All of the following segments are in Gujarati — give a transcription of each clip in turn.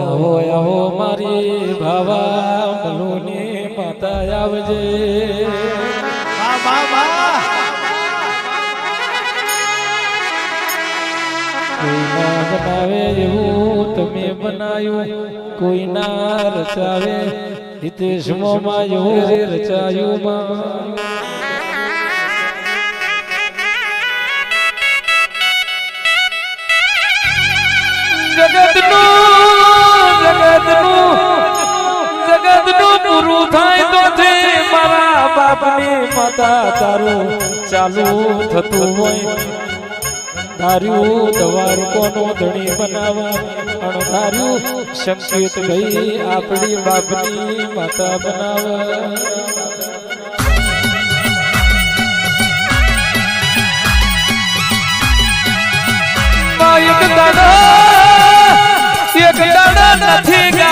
આવો આવો મારી ભાવા મલુની માતા આવજે. બનાવે એવું તમે બનાયું કોઈ ના રચાવે. હિતેશમાં એવું રચાયું માં જગતનું જગતનું જગતનું પૂરું થાય તો છે મારા બાપની માતા તારું ચાલુ થતું હોય. ધાર્યું દવાર કોનો ધણી બનાવવા અણધાર્યું સંકેત ગઈ આપણી બાપની માતા બનાવવા એક દાડા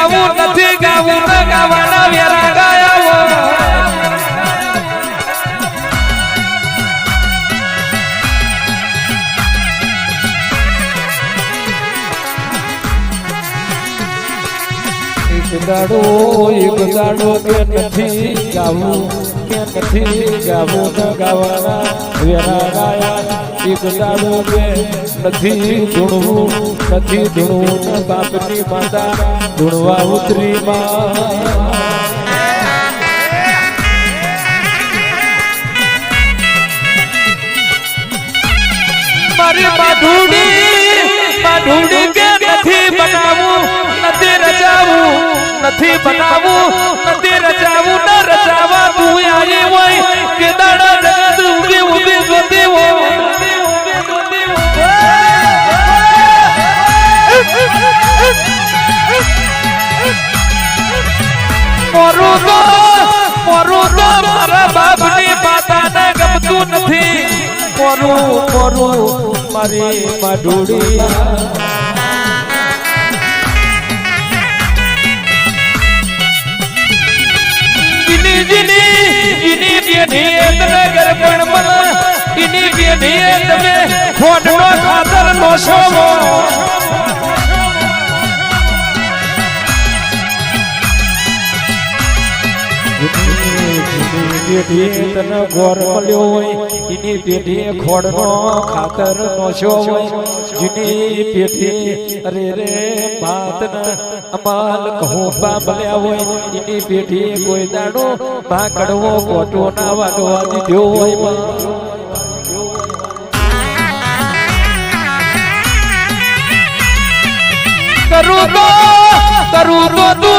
ગાવું નથી ગાવું ન ગાવાના વેરા ગાયા એક દાડો એક દાડો કે નથી ગાવું કે નથી ગાવું ન ગાવાના વેરા ગાયા નથી ધૂણવું ઉતરી નથી બનાવું, નથી રચાવું, નથી બનાવું, નથી રચાવું, ન તું આવી હોય, કે દાડા જગત ઊભી ઊભી જોતી હોય. મોરું મોરું મારી માઢુડી જીની જીની જીની બેની તને ગરબણ મને જીની બેની તમે ખોટનો ખાતર નો શોભો પેઢી તને હોય, એની પેઢી ખોડનો ખાતર નોશો હોય હોય કોઈ દાડો ભાકડવો કોટો ના વાગવા દીધો હોય. કરું તું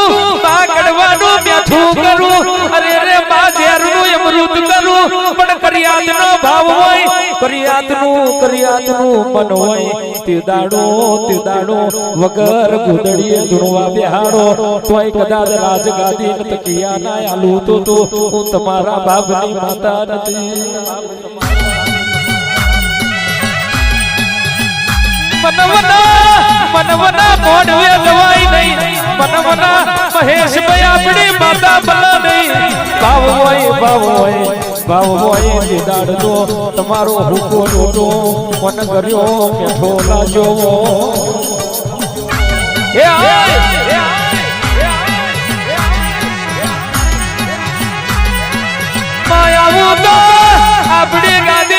કરિયાતનું કરિયાતનું મન હોય તે દાડો વગર ગુદડીએ ધૂણવા બેહાડો. તોય કદાચ રાજગાદી તકિયા ના આલુ તો તો હું તમારા બાપની માતા નથી. મનવના મનવના મોઢવે દવાઈ નહીં. મનવના મહેશ ભાઈ આપણી માતા બલા નહીં. ભાવ હોય ભાવ હોય. ભાવ હોય દીદાડ તો તમારો હુકો ટોટો મન કર્યો મેઠો લાજો આવું તો આપણી ગાદીને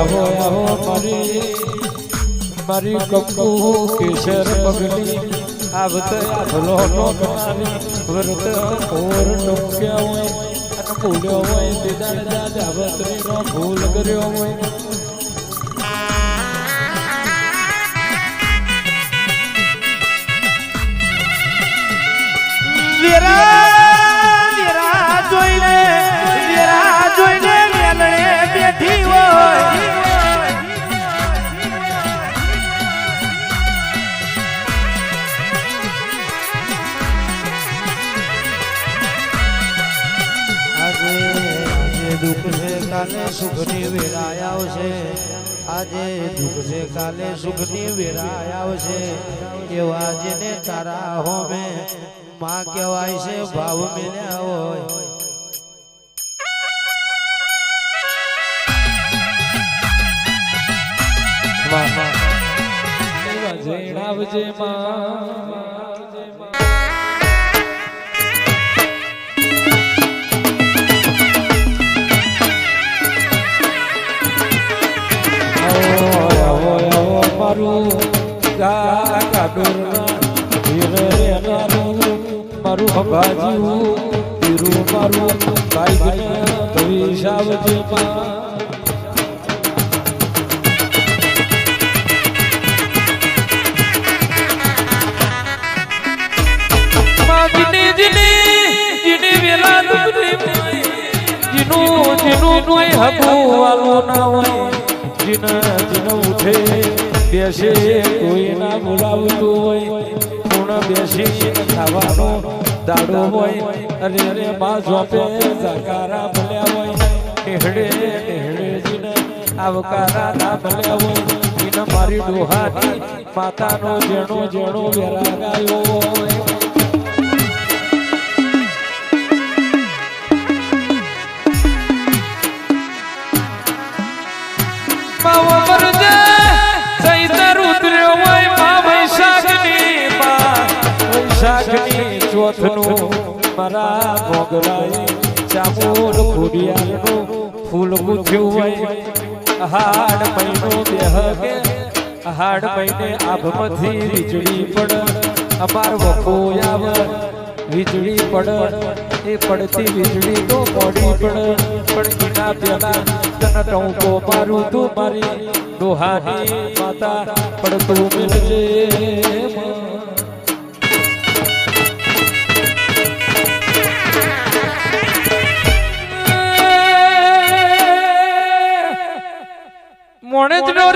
આવો આવો મારી મારી કંકુ કેસર પગલી આવત ભલો નો ગણાવી વ્રત ઓર ટોક્યા હોય. અને ભૂલ્યો હોય. તે દાદા જાવત્રી નો ભૂલ કર્યો હોય. વેરા સુખની વેરાય આવશે. આજે દુઃખ છે કાલે સુખની વેરાય આવશે. એવા જેને તારા હોમે માં કહેવાય છે, ભાવ મેળ્યા હોય. જણાવજે માં. મારું હીરે રેનારું મારું હબુ વાલો ના હોય. જીન જીન ઉઠે, બેસે કોઈ ના બોલાવતું હોય પૂર્ણ બેસી ખાવાનો દાડો હોય, અરે અરે માં જોપે જકારા ભલ્યા હોય ટેહડે ટેહડે જીન, આવકારા ના ભલ્યા હોય, જીન મારી ડોહાની માતાનો જેણો જેણો વેરા ગાયો ચોથનું મારા મોગરાએ ચામોર ખોડિયારનું ફૂલ ગુથ્યું હોય. હાડ મહિનો બેહગે હાડ મહિને આભમાંથી વીજળી પડ. અમાર વખો આવ, વીજળી પડ. એ પડતી વીજળી તો મોડી પડ. પણ એના પેલા તન ટોંકો મારું તું મારી. ડોહાની માતા પડતું મિલજે મોણે જ નો